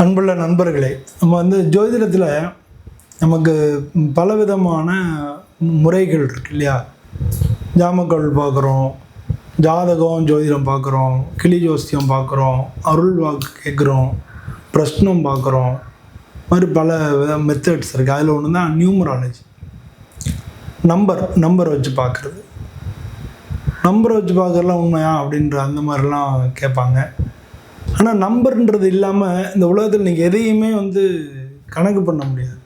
அன்புள்ள நண்பர்களே நம்ம வந்து ஜோதிடத்தில் நமக்கு பலவிதமான முறைகள் இருக்கு இல்லையா? ஜாமக்கல் பார்க்குறோம் ஜாதகம் ஜோதிடம் பார்க்குறோம் கிளி ஜோசியம் பார்க்குறோம் அருள் வாக்கு கேட்குறோம் பிரஷ்னம் பார்க்குறோம் மாதிரி பல வித மெத்தட்ஸ் இருக்குது அதில் ஒன்று தான் நியூமராலஜி நம்பர் நம்பர் வச்சு பார்க்குறது நம்பரை வச்சு பார்க்கறதுலாம் உண்மையா அப்படின்ற அந்த மாதிரிலாம் கேட்பாங்க. ஆனால் நம்பர்ன்றது இல்லாமல் இந்த உலகத்தில் நீங்கள் எதையுமே வந்து கணக்கு பண்ண முடியாது.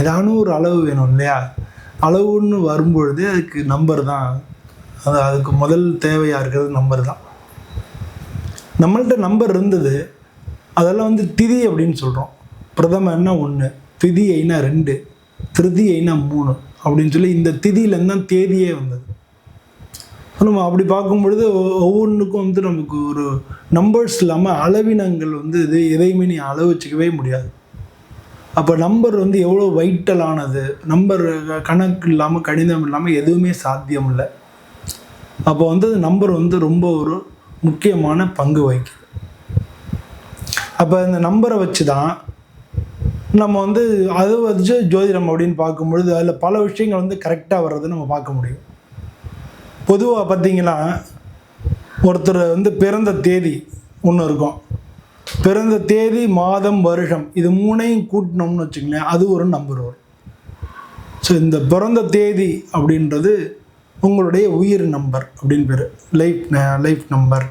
ஏதானும் ஒரு அளவு வேணும் இல்லையா? அளவுன்னு வரும்பொழுது அதுக்கு நம்பர் தான். அது அதுக்கு முதல் தேவையாக இருக்கிறது நம்பர் தான். நம்மள்கிட்ட நம்பர் இருந்தது. அதெல்லாம் வந்து திதி அப்படின்னு சொல்கிறோம் பிரதமன்னா ஒன்று திதி ஐனா ரெண்டு திருதி ஐனா மூணு அப்படின்னு சொல்லி இந்த திதியிலேருந்து தான் தேதியே வந்தது. நம்ம அப்படி பார்க்கும் பொழுது ஒவ்வொன்றுக்கும் வந்து நமக்கு ஒரு நம்பர்ஸ் இல்லாமல் அளவினங்கள் வந்து இது எதையுமே நீ அளவு வச்சுக்கவே முடியாது. அப்போ நம்பர் வந்து எவ்வளோ வைட்டலானது நம்பர் கணக்கு இல்லாமல் கணிதம் இல்லாமல் எதுவுமே சாத்தியம் இல்லை. அப்போ வந்து நம்பர் வந்து ரொம்ப ஒரு முக்கியமான பங்கு வகிக்குது. அப்போ இந்த நம்பரை வச்சு தான் நம்ம வந்து அது வச்சு ஜோதிடம் அப்படின்னு பார்க்கும்பொழுது அதில் பல விஷயங்கள் வந்து கரெக்டாக வர்றதை நம்ம பார்க்க முடியும். பொதுவாக பார்த்திங்கன்னா ஒருத்தர் வந்து பிறந்த தேதி ஒன்று இருக்கும். பிறந்த தேதி மாதம் வருஷம் இது மூணையும் கூட்டினோம்னு வச்சுங்களேன் அது ஒரு நம்பர் வரும். ஸோ இந்த பிறந்த தேதி அப்படின்றது உங்களுடைய உயிர் நம்பர் அப்படின்னு பேர். லைஃப் லைஃப் நம்பர்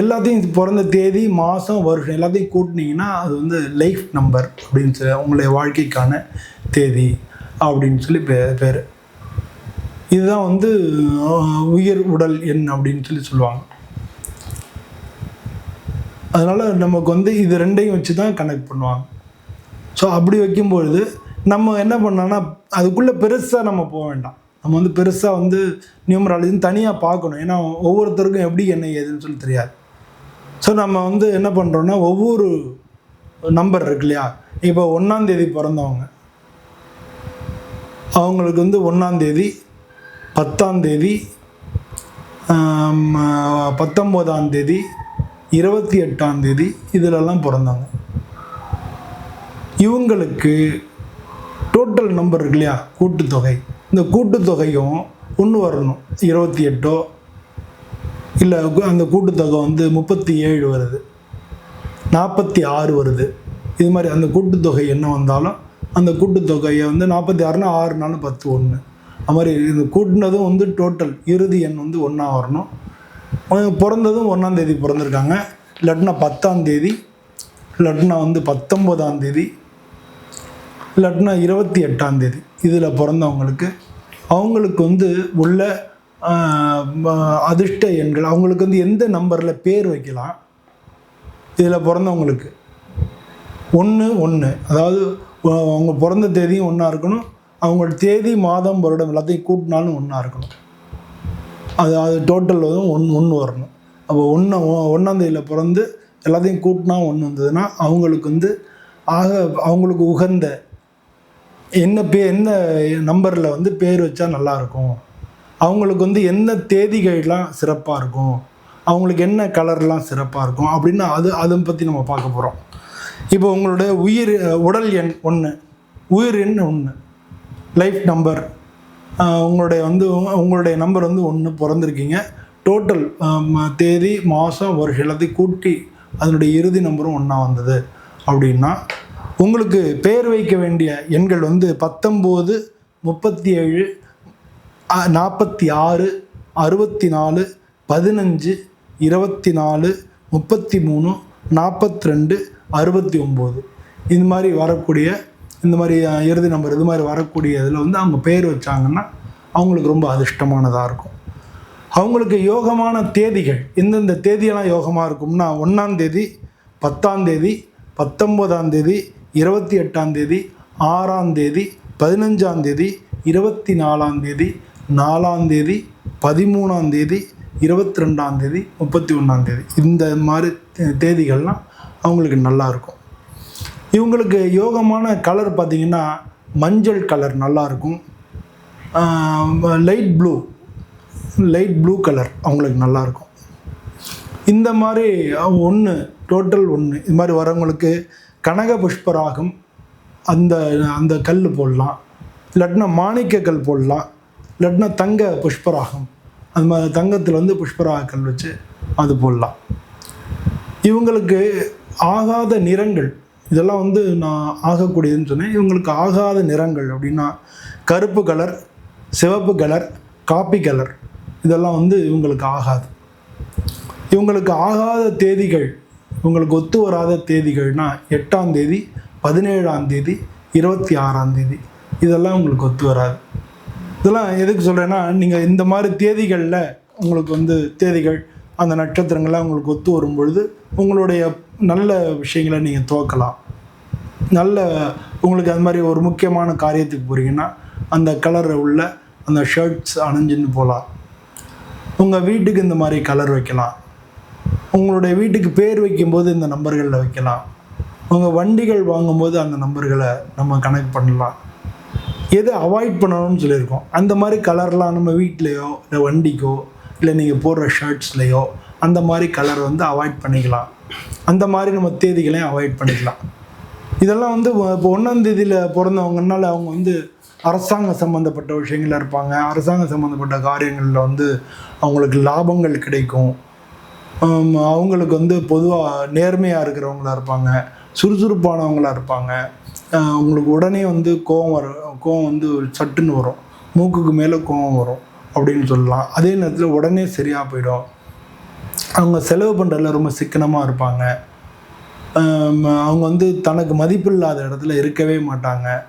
எல்லாத்தையும் பிறந்த தேதி மாதம் வருஷம் எல்லாத்தையும் கூட்டினீங்கன்னா அது வந்து லைஃப் நம்பர் அப்படின்னு சொல்லி உங்களுடைய வாழ்க்கைக்கான தேதி அப்படின்னு சொல்லி பே பேர். இதுதான் வந்து உயிர் உடல் எண் அப்படின்னு சொல்லி சொல்லுவாங்க. அதனால் நமக்கு வந்து இது ரெண்டையும் வச்சு தான் கனெக்ட் பண்ணுவாங்க. ஸோ அப்படி வைக்கும்பொழுது நம்ம என்ன பண்ணோன்னா அதுக்குள்ளே பெருசாக நம்ம போக வேண்டாம். நம்ம வந்து பெருசாக வந்து நியூமராலஜின்னு தனியாக பார்க்கணும். ஏன்னா ஒவ்வொருத்தருக்கும் எப்படி என்ன ஏதுன்னு சொல்லி தெரியாது. ஸோ நம்ம வந்து என்ன பண்ணுறோன்னா ஒவ்வொரு நம்பர் இருக்கு இல்லையா? இப்போ ஒன்றாந்தேதி பிறந்தவங்க. அவங்களுக்கு வந்து ஒன்றாந்தேதி பத்தாந்தேதி பத்தொம்போதாம் தேதி இருபத்தி எட்டாம் தேதி இதிலெல்லாம் பிறந்தாங்க. இவங்களுக்கு டோட்டல் நம்பர் இருக்கு இல்லையா? கூட்டுத்தொகை. இந்த கூட்டுத்தொகையும் ஒன்று வரணும். இருபத்தி எட்டோ இல்லை அந்த கூட்டுத்தொகை வந்து முப்பத்தி ஏழு வருது. நாற்பத்தி ஆறு வருது. இது மாதிரி அந்த கூட்டுத்தொகை என்ன வந்தாலும் அந்த கூட்டுத்தொகையை வந்து நாற்பத்தி ஆறுனா ஆறு நாலு பத்து ஒன்று அது மாதிரி இது கூட்டினதும் வந்து டோட்டல் இறுதி எண் வந்து ஒன்றா வரணும். பிறந்ததும் ஒன்றாந்தேதி பிறந்திருக்காங்க. இல்லாட்டினா பத்தாந்தேதி இல்லாட்டினா வந்து பத்தொம்போதாம் தேதி இல்லாட்டினா இருபத்தி எட்டாம் தேதி இதில் பிறந்தவங்களுக்கு அவங்களுக்கு வந்து உள்ள அதிர்ஷ்ட எண்கள் அவங்களுக்கு வந்து எந்த நம்பரில் பேர் வைக்கலாம் இதில் பிறந்தவங்களுக்கு. ஒன்று ஒன்று அதாவது அவங்க பிறந்த தேதியும் ஒன்றா இருக்கணும். அவங்களோட தேதி மாதம் வருடம் எல்லாத்தையும் கூட்டினாலும் ஒன்றா இருக்கணும். அது அது டோட்டல் வந்து ஒன் ஒன்று வரணும். அப்போ ஒன்று ஒன்றாந்தேதியில் பிறந்து எல்லாத்தையும் கூட்டினா ஒன்று வந்ததுன்னா அவங்களுக்கு வந்து ஆக அவங்களுக்கு உகந்த என்ன பே என்ன நம்பரில் வந்து பேர் வச்சா நல்லாயிருக்கும் அவங்களுக்கு வந்து என்ன தேதிகள்லாம் சிறப்பாக இருக்கும். அவங்களுக்கு என்ன கலர்லாம் சிறப்பாக இருக்கும் அப்படின்னு அது அதை பற்றி நம்ம பார்க்க போகிறோம் இப்போ உங்களுடைய உயிர் உடல் எண் ஒன்று உயிர் எண் ஒன்று லைஃப் நம்பர் உங்களுடைய வந்து உங்களுடைய நம்பர் வந்து ஒன்று பிறந்திருக்கீங்க. டோட்டல் தேதி மாதம் வருஷம் எல்லாத்தையும் கூட்டி அதனுடைய இறுதி நம்பரும் ஒன்றா வந்தது. அப்படின்னா உங்களுக்கு பெயர் வைக்க வேண்டிய எண்கள் வந்து பத்தொம்போது முப்பத்தி ஏழு நாற்பத்தி ஆறு அறுபத்தி நாலு பதினஞ்சு இருபத்தி நாலு முப்பத்தி மூணு நாற்பத்தி ரெண்டு அறுபத்தி ஒம்பது இது மாதிரி வரக்கூடிய இந்த மாதிரி இறுதி நம்பர் இது மாதிரி வரக்கூடிய இதில் வந்து அவங்க பேர் வச்சாங்கன்னா அவங்களுக்கு ரொம்ப அதிர்ஷ்டமானதாக இருக்கும். அவங்களுக்கு யோகமான தேதிகள் எந்தெந்த தேதியெல்லாம் யோகமாக இருக்கும்னா ஒன்றாம் தேதி பத்தாம் தேதி பத்தொம்போதாம் தேதி இருபத்தி எட்டாம் தேதி ஆறாம் தேதி பதினஞ்சாம் தேதி இருபத்தி நாலாம் தேதி நாலாம் தேதி பதிமூணாம் தேதி இருபத்தி ரெண்டாம் தேதி முப்பத்தி ஒன்றாம் தேதி. இந்த மாதிரி தே- தேதிகள்லாம் அவங்களுக்கு நல்லாயிருக்கும் இவங்களுக்கு யோகமான கலர் பார்த்திங்கன்னா மஞ்சள் கலர் நல்லாயிருக்கும். Light blue light blue colour அவங்களுக்கு நல்லாயிருக்கும். இந்த மாதிரி ஒன்று டோட்டல் ஒன்று இது மாதிரி வரவங்களுக்கு கனக புஷ்பராகம் அந்த அந்த கல் போடலாம். இல்லாட்டினா மாணிக்க கல் போடலாம். இல்லாட்டினா தங்க புஷ்பராகம். அது மாதிரி தங்கத்தில் வந்து புஷ்பராக கல் வச்சு அது போடலாம். இவங்களுக்கு ஆகாத நிறங்கள் இதெல்லாம் வந்து நான் ஆகக்கூடியதுன்னு சொன்னேன். இவங்களுக்கு ஆகாத நிறங்கள் அப்படின்னா கருப்பு கலர் சிவப்பு கலர் காப்பி கலர். இதெல்லாம் வந்து இவங்களுக்கு ஆகாது. இவங்களுக்கு ஆகாத தேதிகள் இவங்களுக்கு ஒத்து வராத தேதிகள்னா எட்டாம் தேதி பதினேழாம் தேதி இருபத்தி ஆறாம் தேதி. இதெல்லாம் உங்களுக்கு ஒத்து வராது. இதெல்லாம் எதுக்கு சொல்கிறேன்னா நீங்கள் இந்த மாதிரி தேதிகளில் உங்களுக்கு வந்து தேதிகள் அந்த நட்சத்திரங்கள்லாம் உங்களுக்கு ஒத்து வரும் பொழுது உங்களுடைய நல்ல விஷயங்களை நீங்கள் துவக்கலாம். நல்ல உங்களுக்கு அது மாதிரி ஒரு முக்கியமான காரியத்துக்கு போகிறீங்கன்னா அந்த கலரை உள்ள அந்த ஷர்ட்ஸ் அணிஞ்சுன்னு போகலாம் உங்கள் வீட்டுக்கு இந்த மாதிரி கலர் வைக்கலாம். உங்களுடைய வீட்டுக்கு பேர் வைக்கும்போது இந்த நம்பர்களில் வைக்கலாம். உங்கள் வண்டிகள் வாங்கும்போது அந்த நம்பர்களை நம்ம கனெக்ட் பண்ணலாம். எது அவாய்ட் பண்ணணும்னு சொல்லியிருக்கோம். அந்த மாதிரி கலர்லாம் நம்ம வீட்லேயோ இல்லை வண்டிக்கோ இல்லை நீங்கள் போடுற ஷர்ட்ஸ்லேயோ அந்த மாதிரி கலர் வந்து அவாய்ட் பண்ணிக்கலாம். அந்த மாதிரி நம்ம தேதிகளையும் அவாய்ட் பண்ணிக்கலாம். இதெல்லாம் வந்து இப்போ ஒன்றாம் தேதியில் பிறந்தவங்கனால அவங்க வந்து அரசாங்க சம்மந்தப்பட்ட விஷயங்களில் இருப்பாங்க. அரசாங்க சம்மந்தப்பட்ட காரியங்களில் வந்து அவங்களுக்கு லாபங்கள் கிடைக்கும். அவங்களுக்கு வந்து பொதுவாக நேர்மையாக இருக்கிறவங்களா இருப்பாங்க. சுறுசுறுப்பானவங்களா இருப்பாங்க. அவங்களுக்கு உடனே வந்து கோவம் வர கோவம் வந்து சட்டுன்னு வரும். மூக்குக்கு மேலே கோவம் வரும் அப்படின்னு சொல்லலாம். அதே நேரத்தில் உடனே சரியாக போயிடும். அவங்க செலவு பண்ணுறதுல ரொம்ப சிக்கனமாக இருப்பாங்க. அவங்க வந்து தனக்கு மதிப்பில்லாத இடத்துல இருக்கவே மாட்டாங்க.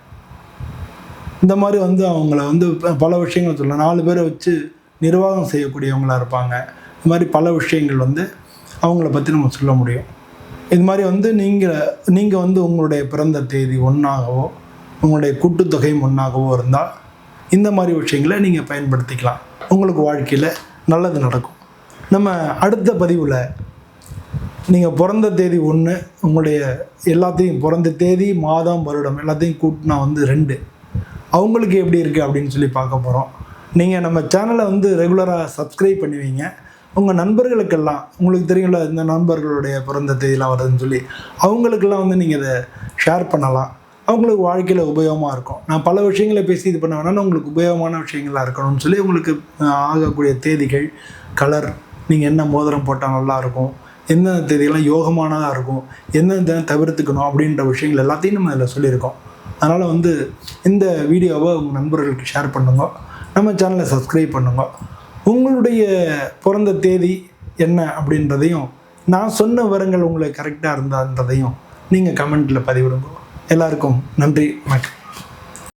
இந்த மாதிரி வந்து அவங்கள வந்து ப- பல விஷயங்கள் சொல்லலாம் நாலு பேரை வச்சு நிர்வாகம் செய்யக்கூடியவங்களாக இருப்பாங்க. இது மாதிரி பல விஷயங்கள் வந்து அவங்கள பற்றி நம்ம சொல்ல முடியும். இது மாதிரி வந்து நீங்கள் நீங்கள் வந்து உங்களுடைய பிறந்த தேதி ஒன்றாகவோ உங்களுடைய கூட்டுத்தொகையும் ஒன்றாகவோ இருந்தால் இந்த மாதிரி விஷயங்களை நீங்கள் பயன்படுத்திக்கலாம். உங்களுக்கு வாழ்க்கையில் நல்லது நடக்கும். நம்ம அடுத்த பதிவில் நீங்கள் பிறந்த தேதி ஒன்று உங்களுடைய எல்லாத்தையும் பிறந்த தேதி மாதம் வருடம் எல்லாத்தையும் கூட்டினா வந்து ரெண்டு. அவங்களுக்கு எப்படி இருக்குது அப்படின்னு சொல்லி பார்க்க போகிறோம் நீங்கள் நம்ம சேனலை வந்து ரெகுலராக சப்ஸ்கிரைப் பண்ணுவீங்க. உங்கள் நண்பர்களுக்கெல்லாம் உங்களுக்கு தெரியும்ல இந்த நண்பர்களுடைய பிறந்த தேதியெலாம் வருதுன்னு சொல்லி அவங்களுக்கெல்லாம் வந்து நீங்கள் இதை ஷேர் பண்ணலாம். அவங்களுக்கு வாழ்க்கையில் உபயோகமாக இருக்கும். நான் பல விஷயங்களை பேசி இது பண்ண வேணாலும் உங்களுக்கு உபயோகமான விஷயங்களாக இருக்கணும்னு சொல்லி உங்களுக்கு ஆகக்கூடிய தேதிகள் கலர் நீங்கள் என்ன மோதிரம் போட்டால் நல்லாயிருக்கும் எந்தெந்த தேதியெல்லாம் யோகமானதாக இருக்கும் எந்தெந்த தவிர்த்துக்கணும் அப்படின்ற விஷயங்கள் எல்லாத்தையும் நம்ம இதில் சொல்லியிருக்கோம். அதனால் வந்து இந்த வீடியோவை உங்கள் நண்பர்களுக்கு ஷேர் பண்ணுங்க. நம்ம சேனலை சப்ஸ்கிரைப் பண்ணுங்க. உங்களுடைய பிறந்த தேதி என்ன அப்படின்றதையும் நான் சொன்ன விவரங்கள் உங்களுக்கு கரெக்டாக இருந்தான்றதையும் நீங்கள் கமெண்ட்டில் பதிவிடுங்க. எல்லாருக்கும் நன்றி வணக்கம்.